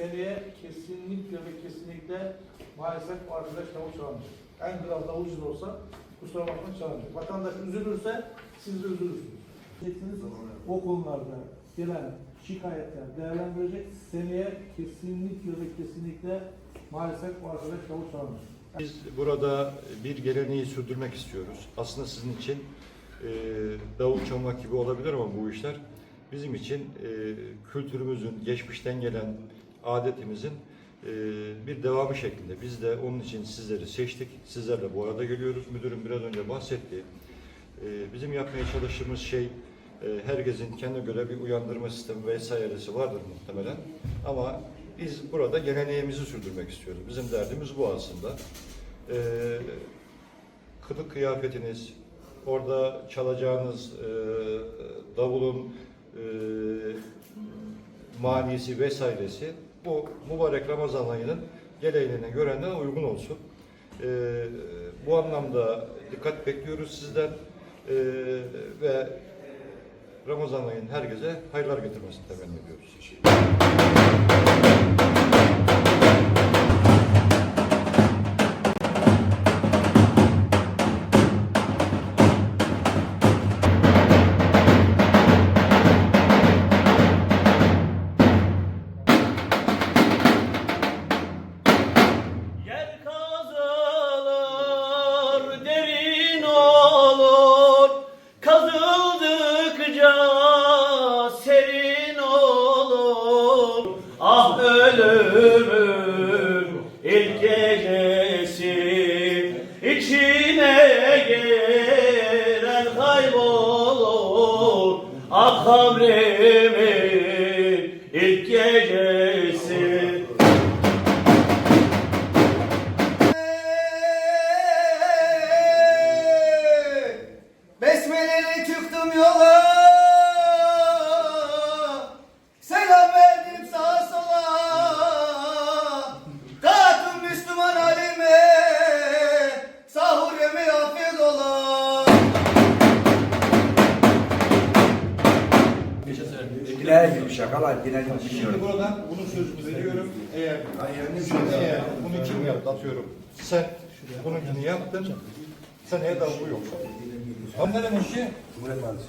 Seneye kesinlikle ve kesinlikle maalesef arkadaş tavuk çalınacak. En kral davulcu da olsa kusura bakmayın çalınacak. Vatandaş üzülürse siz de üzülürsünüz. Diyeceksiniz, O konularda gelen şikayetler değerlendirecek. Seneye kesinlikle ve kesinlikle maalesef bu arkadaş tavuk çalınacak. Biz burada bir geleneği sürdürmek istiyoruz. Aslında sizin için e, davul çalmak gibi olabilir ama bu işler bizim için e, kültürümüzün, geçmişten gelen adetimizin e, bir devamı şeklinde. Biz de onun için sizleri seçtik. Sizlerle bu arada geliyoruz. Müdürüm biraz önce bahsetti. E, bizim yapmaya çalıştığımız şey e, herkesin kendine göre bir uyandırma sistemi vesairesi vardır muhtemelen. Ama biz burada geleneğimizi sürdürmek istiyoruz. Bizim derdimiz bu aslında. Kılık kıyafetiniz, orada çalacağınız davulun manisi vesairesi bu mübarek Ramazan ayının geleneğine, görenine uygun olsun. E, bu anlamda dikkat bekliyoruz sizden E, ve Ramazan ayının herkese hayırlar getirmesini temenni ediyoruz. Ölümün ilk gecesi, içine giren kaybolur. Ah kabrimin Dilek gibi şakalar, gibi Şimdi buradan bunun sözünü veriyorum. Eğer, eğer bunu kim yaptı atıyorum. Sen bununkini yaptın. Seneye davulu yok. Ama ne demek ki? Cumhuriyet Mahallesi.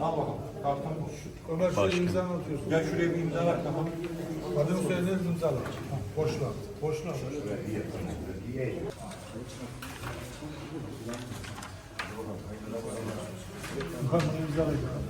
Al bakalım. Kartını Ömer şöyle imzanı atıyorsun. Gel şuraya bir imza ver tamam. Adını söylediğiniz imzalar. Boşuna. Boşuna. Ben bunu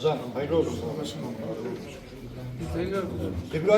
Ozan hayırlı olsun. İbrahim